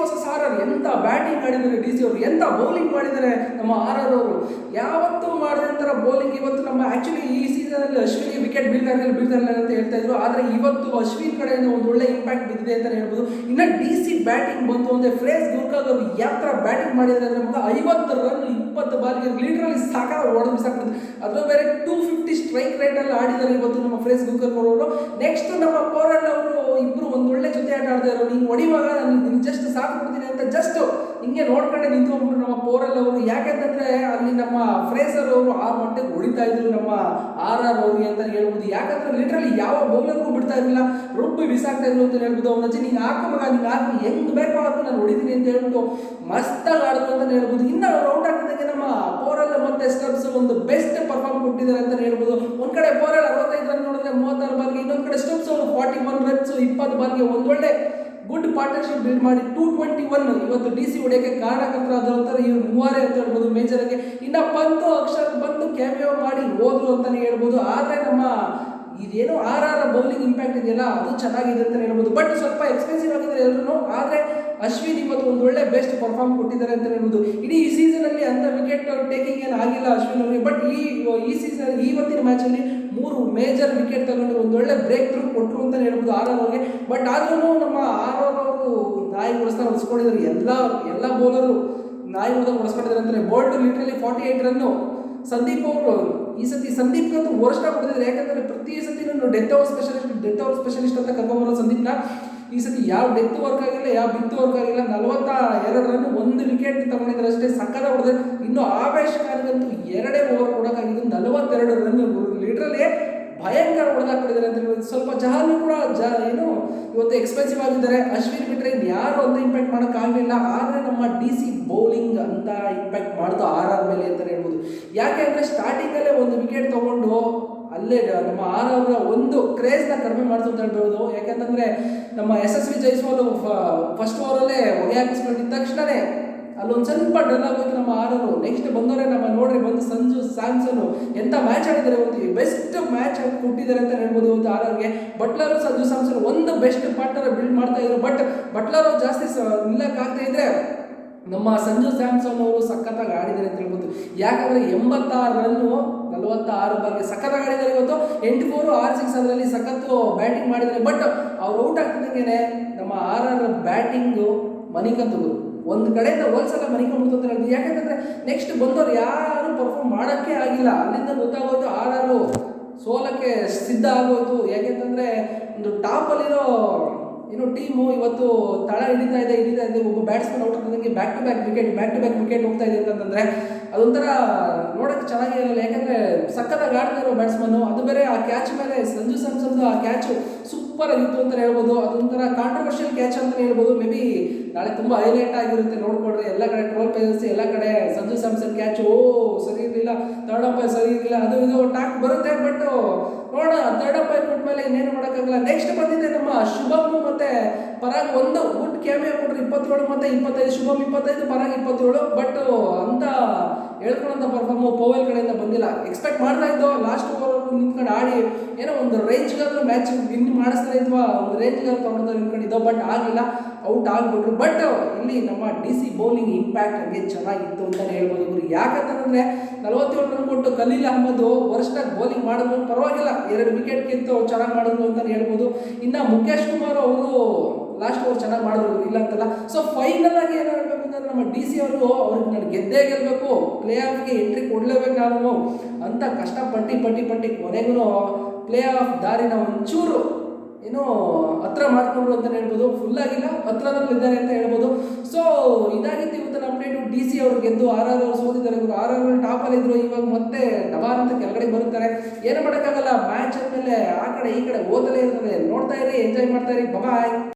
Versus ಸಾರರ್ ಎಂಥ batting ಆಡಿದ್ದಾರೆ, D C ಅವರು ಎಂತ ಬೌಲಿಂಗ್ ಮಾಡಿದ್ದಾರೆ ನಮ್ಮ ಆರ್ ಆರ್ ಅವರು. ಯಾವತ್ತೂ ಮಾಡಿದಂತರ ಬೌಲಿಂಗ್ ಇವತ್ತು ನಮ್ಮ ಆ್ಯಕ್ಚುಲಿ ಈ ಸೀಸನ್ ಅಲ್ಲಿ ಅಶ್ವಿನಿ ವಿಕೆಟ್ ಬೀಳ್ತಾ ಇರಲಿಲ್ಲ ಬೀಳ್ತಾ ಇರಲಿಲ್ಲ ಅಂತ ಹೇಳ್ತಾ ಇದ್ರು. ಆದ್ರೆ ಇವತ್ತು ಅಶ್ವಿನ್ ಕಡೆಯಿಂದ ಒಂದು ಒಳ್ಳೆ ಇಂಪ್ಯಾಕ್ಟ್ ಬಿದ್ದಿದೆ ಅಂತಲೇ ಹೇಳ್ಬೋದು. ಇನ್ನ ಡಿ ಸಿ ಬ್ಯಾಟಿಂಗ್ ಬಂತು ಅಂದ್ರೆ ಫ್ರೇಸ್ ಅವರು ಯಾವ ಬ್ಯಾಟಿಂಗ್ ಮಾಡಿದ್ರೆ ಅಂದ್ರೆ ಮಗ ಐವತ್ತು ರನ್ ಇಪ್ಪತ್ತು ಬಾಲ್ಗೆ ಲೀಡ್ರಲ್ಲಿ ಸಾಕಾರ ಹೊಡೆದು ಸಾಕ್ತದೆ ಅದು ಬೇರೆ ಟೂ ಫಿಫ್ಟಿ ಸ್ಟ್ರೈಕ್ ರೇಟ್ ಅಲ್ಲಿ ಆಡಿದ್ದಾರೆ ಇವತ್ತು ನಮ್ಮ ಫ್ರೇಸ್ ಗೂಗಲ್ ಅವರು. ನೆಕ್ಸ್ಟ್ ನಮ್ಮ ಪೌರಣ್ಣ ಅವರು ಇಬ್ಬರು ಒಂದು ಒಳ್ಳೆ ಜೊತೆ ಆಟ ಆಡ್ತಾ ಇದ್ರು. ನೀನು ಹೊಡಿವಾಗ ನಾನು ಜಸ್ಟ್ ಸಾಕು ಕೊಡ್ತೀನಿ ಅಂತ ಜಸ್ಟ್ ಹಿಂಗೆ ನೋಡ್ಕೊಂಡೆ ನಿಂತ್ಕೊಂಡ್ಬಿಟ್ರು ನಮ್ಮ ಪೋರಲ್ ಅವರು. ಯಾಕೆಂತಂದ್ರೆ ಅಲ್ಲಿ ನಮ್ಮ ಫ್ರೇಸರ್ ಅವರು ಆ ಮಟ್ಟಿಗೆ ಹೊಡಿತಾ ಇದ್ರು ನಮ್ಮ ಆರ್ ಆರ್ ಅವ್ರಿಗೆ ಅಂತ ಹೇಳ್ಬೋದು. ಯಾಕಂದ್ರೆ ಲಿಟ್ರಲಿ ಯಾವ ಬೌಲರ್ಗೂ ಬಿಡ್ತಾ ಇರಲಿಲ್ಲ. ರುಬ್ಬಿ ಬಿಸಾಕ್ತಾ ಇದ್ರು ಅಂತ ಹೇಳ್ಬೋದು. ಅವ್ನ ನೀನು ಹಾಕೋ ಮಗ, ನೀನು ಹಾಕಿ. ಹೆಂಗ್ ಬೇಕೋ ಹಾಕು ನಾನು ಹೊಡಿತೀನಿ ಅಂತ ಮಸ್ತಾಗಿ ಆಡಿದ್ರು ಅಂತ ಹೇಳ್ಬೋದು. ಇನ್ನು ಅವ್ರು ಔಟ್ ನಮ್ಮ ಪೋರಲ್ ಮತ್ತೆ ಸ್ಟಬ್ಸ್ ಒಂದು ಬೆಸ್ಟ್ ಪರ್ಫಾರ್ಮ್ ಕೊಟ್ಟಿದ್ದಾರೆ ಅಂತ ಹೇಳ್ಬೋದು. ಒಂದ್ ಕಡೆ ಪೋರಲ್ ಅರವತ್ತೈದು ರನ್ ನೋಡಿದ್ರೆ ಮೂವತ್ತಾರು ಬಾಲ್ಗೆ, ಇನ್ನೊಂದ್ ಕಡೆ ಸ್ಟಬ್ಸ್ ಅವರು ಫಾರ್ಟಿ ಒನ್ ರನ್ಸ್ ಇಪ್ಪತ್ತು ಬಾಲ್ಗೆ ಒಳ್ಳೆ ಗುಡ್ ಪಾರ್ಟ್ನರ್ಶಿಪ್ ಬಿಲ್ಡ್ ಮಾಡಿ ಟೂ ಟ್ವೆಂಟಿ ಒನ್ ಇವತ್ತು ಡಿ ಸಿ ಹೊಡೆಯಕ್ಕೆ ಕತ್ರ ಅಂತಾರೆ ಇವ್ರು ಮೂವರೇ ಅಂತ ಹೇಳ್ಬೋದು ಮೇಜರ್ ಆಗಿ. ಇನ್ನ ಬಂತು ಅಕ್ಷರ್ ಬಂದು ಕ್ಯಾಮಿಯೋ ಮಾಡಿ ಹೋದ್ರು ಅಂತಾನೆ ಹೇಳ್ಬೋದು. ಆದ್ರೆ ನಮ್ಮ ಇದೇನೋ ಆರ್ ಆರ್ ಬೌಲಿಂಗ್ ಇಂಪ್ಯಾಕ್ಟ್ ಇದೆಯಲ್ಲ, ಅದು ಚೆನ್ನಾಗಿದೆ ಅಂತ ಹೇಳ್ಬೋದು. ಬಟ್ ಸ್ವಲ್ಪ ಎಕ್ಸ್ಪೆನ್ಸಿವ್ ಆಗಿದ್ರೆ ಎಲ್ಲರೂ ಆದ್ರೆ ಅಶ್ವಿನ್ ಇವತ್ತು ಒಂದು ಒಳ್ಳೆ ಬೆಸ್ಟ್ ಪರ್ಫಾರ್ಮ್ ಕೊಟ್ಟಿದ್ದಾರೆ ಅಂತ ಹೇಳ್ಬೋದು. ಇಡೀ ಈ ಸೀಸನ್ ಅಲ್ಲಿ ಅಂತ ವಿಕೆಟ್ ಟೇಕಿಂಗ್ ಏನು ಆಗಿಲ್ಲ ಅಶ್ವಿನ್ ಅವರಿಗೆ. ಬಟ್ ಈ ಈ ಸೀಸನ್ ಇವತ್ತಿನ ಮ್ಯಾಚ್ ಅಲ್ಲಿ ಮೂರು ಮೇಜರ್ ವಿಕೆಟ್ ತಗೊಂಡು ಒಂದು ಒಳ್ಳೆ ಬ್ರೇಕ್ ಥ್ರೂ ಕೊಟ್ಟರು ಅಂತ ಹೇಳ್ಬೋದು ಆರ್ ಆರ್ ಅವ್ರಿಗೆ. ಬಟ್ ಆದ್ರೂ ನಮ್ಮ ಆರ್ ಆರ್ ಅವರು ನಾಯಿ ಉಳಿಸ್ತಾ ಹೊಡಿಸ್ಕೊಂಡಿದ್ದಾರೆ. ಎಲ್ಲ ಎಲ್ಲ ಬೌಲರು ನಾಯಿ ಉಳಿದ ಉಳಿಸ್ಕೊಂಡಿದ್ದಾರೆ ಅಂತಾರೆ. ಬೋಲ್ಟ್ ಲಿಟ್ರಲಿ ಫಾರ್ಟಿ ಏಟ್ ರನ್ನು ಸಂದೀಪ್ ಅವರು ಈ ಸತಿ ಸಂದೀಪ್ ಅಂತೂ ವರ್ಷ ಕೊಡ್ತಿದ್ದಾರೆ ಯಾಕಂದ್ರೆ ಪ್ರತಿ ಸತಿ death over specialist death over specialist ಅಂತ ಕರ್ಕೊಂಬರೋ ಸಂದೀಪ್ನ ಈ ಸತಿ ಯಾವ ಡೆತ್ ವರ್ಕ್ ಆಗಿಲ್ಲ, ಯಾವ ಬಿತ್ತು ವರ್ಕ್ ಆಗಿಲ್ಲ ನಲವತ್ತ ಎರಡು ರನ್ ಒಂದು ವಿಕೆಟ್ ತಗೊಂಡಿದ್ದಾರೆ ಅಷ್ಟೇ ಸಕ್ಕದ ಹೊಡೆದ್ರೆ ಇನ್ನು ಆವೇಶಕಾರಿಗಂತೂ ಎರಡೇ ಓವರ್ ಕೊಡೋಕ್ಕಾಗಿದ್ದು ನಲವತ್ತೆರಡು ರನ್ ಲೀಟ್ರಲ್ಲಿ ಭಯಂಕರ ಹೊಡೆದಾಕ್ಬಿಟ್ಟಿದ್ದಾರೆ ಅಂತ ಹೇಳ್ಬೋದು. ಸ್ವಲ್ಪ ಜಹಾನು ಕೂಡ ಜ ಏನು ಇವತ್ತು ಎಕ್ಸ್ಪೆನ್ಸಿವ್ ಆಗಿದ್ದಾರೆ. ಅಶ್ವಿನ್ ಬಿಟ್ಟರೆ ಯಾರು ಅಂತ ಇಂಪ್ಯಾಕ್ಟ್ ಮಾಡೋಕ್ಕಾಗಲಿಲ್ಲ ಆದರೆ ನಮ್ಮ ಡಿ ಸಿ ಬೌಲಿಂಗ್ ಅಂತ ಇಂಪ್ಯಾಕ್ಟ್ ಮಾಡ್ದು ಆರ್ ಆರ್ ಮೇಲೆ ಅಂತಲೇ ಹೇಳ್ಬೋದು. ಯಾಕೆ ಅಂದರೆ ಸ್ಟಾರ್ಟಿಂಗಲ್ಲೇ ಒಂದು ವಿಕೆಟ್ ತಗೊಂಡು ಅಲ್ಲೇ ನಮ್ಮ ಆರ್ ಅವರ ಒಂದು ಕ್ರೇಜ್ನ ಕಡಿಮೆ ಮಾಡ್ತು ಅಂತ ಹೇಳ್ಬೋದು. ಯಾಕಂತಂದ್ರೆ ನಮ್ಮ ಎಸ್ ಎಸ್ ವಿ ಜೈಸ್ವಾಲ್ ಫಸ್ಟ್ ಓವರಲ್ಲೇ ಹೊಗೆ ಹಾಕಿಸ್ಕೊಂಡಿದ್ದ ತಕ್ಷಣನೇ ಅಲ್ಲೊಂದು ಸ್ವಲ್ಪ ಡಲ್ ಆಗೋಯ್ತು ನಮ್ಮ ಆರರು ನೆಕ್ಸ್ಟ್ ಬಂದವರೇ ನಮ್ಮ ನೋಡ್ರಿ, ಬಂದು ಸಂಜು, ಸ್ಯಾಮ್ಸನ್ ಎಂತ ಮ್ಯಾಚ್ ಆಡಿದ್ದಾರೆ ಒಂದು ಬೆಸ್ಟ್ ಮ್ಯಾಚ್ ಕೊಟ್ಟಿದ್ದಾರೆ ಅಂತ ಹೇಳ್ಬೋದು ಒಂದು ಆರರ್ಗೆ ಬಟ್ಲರ್, ಸಂಜು, ಸ್ಯಾಮ್ಸನ್ ಒಂದು ಬೆಸ್ಟ್ ಪಾರ್ಟ್ನರ್ ಬಿಲ್ಡ್ ಮಾಡ್ತಾ ಇದ್ರು. ಬಟ್ ಬಟ್ಲರ್ ಜಾಸ್ತಿ ನಿಲ್ಲಕ್ಕಾಗ್ತಾ ಇದ್ರೆ ನಮ್ಮ ಸಂಜು ಸ್ಯಾಮ್ಸನ್ ಅವರು ಸಖತ್ತಾಗಿ ಆಡಿದ್ದಾರೆ ಅಂತ ಹೇಳ್ಬೋದು. ಯಾಕಂದ್ರೆ ಎಂಬತ್ತಾರು ರನ್ನು ನಲವತ್ತಾರು ಬಾಲ್ಗೆ ಸಖತ್ತಾಗಿ ಆಡಿದ್ದಾರೆ ಇವತ್ತು. ಎಂಟು ಫೋರು ಆರು ಸಿಕ್ಸ್ ಅದರಲ್ಲಿ ಸಖತ್ತು ಬ್ಯಾಟಿಂಗ್ ಮಾಡಿದ್ದಾರೆ. ಬಟ್ ಅವ್ರು ಔಟ್ ಆಗ್ತಿದ್ದಂಗೆ ನಮ್ಮ ಆರ್ ಆರ್ ಬ್ಯಾಟಿಂಗು ಮನಿಕಂತವರು ಒಂದು ಕಡೆಯಿಂದ ಹೋಲ್ಸಲ ಮನಿಕೊಂಡ್ಬಿಡ್ತು ಅಂತ ಹೇಳ್ತೀವಿ ಯಾಕಂತಂದರೆ ನೆಕ್ಸ್ಟ್ ಬಂದವರು ಯಾರು ಪರ್ಫಾರ್ಮ್ ಮಾಡೋಕ್ಕೆ ಆಗಿಲ್ಲ. ಅಲ್ಲಿಂದ ಗೊತ್ತಾಗೋಯ್ತು ಆರ್ ಆರು ಸೋಲಕ್ಕೆ ಸಿದ್ಧ ಆಗೋದು. ಯಾಕೆಂತಂದ್ರೆ ಒಂದು ಟಾಪಲ್ಲಿರೋ ಏನು ಟೀಮು ಇವತ್ತು ತಳ ಹಿಡಿತಾ ಇದೆ ಹಿಡಿತಾ ಇದೆ. ಒಬ್ಬ batsman out ಆಗ್ತದಂಗೆ back to back wicket back to back wicket ಹೋಗ್ತಾ ಇದೆ ಅಂತಂದ್ರೆ ಅದೊಂಥರ ನೋಡೋಕೆ ಚೆನ್ನಾಗಿರಲ್ಲ ಯಾಕಂದರೆ ಸಕ್ಕತ್ತಾಗಿ ಆಡ್ತಾ ಇರೋ ಬ್ಯಾಟ್ಸ್ಮನ್ನು, ಅದು ಬೇರೆ ಆ ಕ್ಯಾಚ್ ಮೇಲೆ ಸಂಜು ಸ್ಯಾಮ್ಸನ್ದು ಆ ಕ್ಯಾಚು ಸೂಪರ್ ಆಗಿತ್ತು ಅಂತ ಹೇಳ್ಬೋದು. ಕಾಂಟ್ರವರ್ಷಿಯಲ್ ಕ್ಯಾಚ್ ಅಂತ ಹೇಳ್ಬೋದು. ಮೇ ಬಿ ನಾಳೆ ತುಂಬ ಹೈಲೈಟ್ ಆಗಿರುತ್ತೆ ನೋಡ್ಕೊಡ್ರಿ. ಎಲ್ಲ ಕಡೆ ಟ್ರೋಲ್ ಪೇಜಸ್ ಎಲ್ಲ ಕಡೆ ಸಂಜು ಸ್ಯಾಮ್ಸನ್ ಕ್ಯಾಚ್ ಓ, ಸರಿ ಇರಲಿಲ್ಲ. ತರ್ಡ್ ಅಂಪೈರ್ ಸರಿ ಇರಲಿಲ್ಲ. ಅದು ಇದು ಟಾಕ್ ಬರುತ್ತೆ ಬಟ್ ನೋಡೋಣ. ತರ್ಡ್ ಅಂಪೈರ್ ಕೊಟ್ಮೇಲೆ ಇನ್ನೇನು ಮಾಡೋಕ್ಕಾಗಲ್ಲ. ನೆಕ್ಸ್ಟ್ ಬಂದಿದೆ ನಮ್ಮ ಶುಭಮ್ ಮತ್ತೆ ಪರಾಗ್ ಒಂದು. ಗುಡ್ ಕ್ಯಾಮಿಯೋ ಕೊಟ್ಟರು ಇಪ್ಪತ್ತೇಳು ಮತ್ತೆ ಇಪ್ಪತ್ತೈದು. ಶುಭಮ್ ಇಪ್ಪತ್ತೈದು, ಪರಾಗ್ ಇಪ್ಪತ್ತೇಳು. ಬಟ್ ಅಂತ ಹೇಳ್ಕೊಳಂತ ಪರ್ಫಾರ್ಮ್ ಪೋವೆಲ್ ಕಡೆಯಿಂದ ಬಂದಿಲ್ಲ. ಎಕ್ಸ್ಪೆಕ್ಟ್ ಮಾಡ್ತಾ ಇದ್ದೋ ಲಾಸ್ಟ್ ಒಂದು ರೇಂಜ್ಗಾದ್ರೂ ಮ್ಯಾಚ್ ವಿನ್ ಮಾಡಿಸ್ತಾರೆ ಅಥವಾ ಒಂದು ರೇಂಜ್ಗಾದ್ರೂ ತೊಗೊಂಡ್ತಾರೆ ನಿಂತ್ಕೊಂಡಿದ್ದೋ ಬಟ್ ಆಗಿಲ್ಲ ಔಟ್ ಆಗಿಬಿಟ್ರು. ಬಟ್ ಇಲ್ಲಿ ನಮ್ಮ ಡಿ ಸಿ ಬೌಲಿಂಗ್ ಇಂಪ್ಯಾಕ್ಟ್ ಹಂಗೆ ಚೆನ್ನಾಗಿತ್ತು ಅಂತಲೇ ಹೇಳ್ಬೋದು ಗುರು. ಯಾಕಂತಂದ್ರೆ ನಲವತ್ತೇಳು ರನ್ ಕೊಟ್ಟು ಖಲೀಲ್ ಅಹಮದ್ ವರ್ಷದಾಗ ಬೌಲಿಂಗ್ ಮಾಡಿದ್ರು, ಪರವಾಗಿಲ್ಲ. ಎರಡು ವಿಕೆಟ್ ಕಿತ್ತು ಚೆನ್ನಾಗಿ ಮಾಡಿದ್ರು ಅಂತಲೇ ಹೇಳ್ಬೋದು. ಇನ್ನು ಮುಖೇಶ್ ಕುಮಾರ್ ಅವರು ಲಾಸ್ಟ್ ಓವರ್ ಚೆನ್ನಾಗಿ ಮಾಡಿದ್ರು, ಇಲ್ಲ ಅಂತಲ್ಲ. ಸೊ ಫೈನಲ್ ಆಗಿ ಏನು ಅಂತಂದ್ರೆ ನಮ್ಮ ಡಿ ಸಿ ಅವರು ಅವ್ರಿಗೆ ನಾನು ಗೆದ್ದೇ ಗೆಲ್ಲಬೇಕು ಪ್ಲೇ ಆಫ್ಗೆ ಎಂಟ್ರಿ ಕೊಡಲೇಬೇಕು ಅಂತ ಕಷ್ಟ ಪಟ್ಟಿ ಪಟ್ಟಿ ಪಟ್ಟಿ ಕೊನೆಗೂ ಪ್ಲೇ ಆಫ್ ದಾರಿನ ಒಂಚೂರು ಏನು ಹತ್ರ ಮಾಡಿಕೊಂಡ್ರು ಅಂತ ಹೇಳ್ಬೋದು ಫುಲ್ ಆಗಿಲ್ಲ ಹತ್ರದಲ್ಲಿ ಇದ್ದಾರೆ ಅಂತ ಹೇಳ್ಬೋದು. ಸೊ ಇದಾಗಿತ್ತು ಇವತ್ತಿನ ಅಪ್ಡೇಟು ಡಿ ಸಿ ಅವ್ರು ಗೆದ್ದು ಆರ್ ಆರ್ ಅವರು ಸೋತಿದ್ದಾರೆ. ಇವರು ಆರ್ ಆರ್ ಟಾಪಲ್ಲಿ ಇದ್ರು, ಇವಾಗ ಮತ್ತೆ ಡಬಾರ್ ಅಂತ ಕೆಳಗಡೆ ಬರುತ್ತಾರೆ. ಏನು ಮಾಡೋಕ್ಕಾಗಲ್ಲ ಮ್ಯಾಚ್ ಆದಮೇಲೆ ಆ ಕಡೆ ಈ ಕಡೆ ಓದಲೇ ಇರ್ತದೆ. ನೋಡ್ತಾ ಇರಿ ಎಂಜಾಯ್ ಮಾಡ್ತಾ ಇರಿ. ಬಾಯ್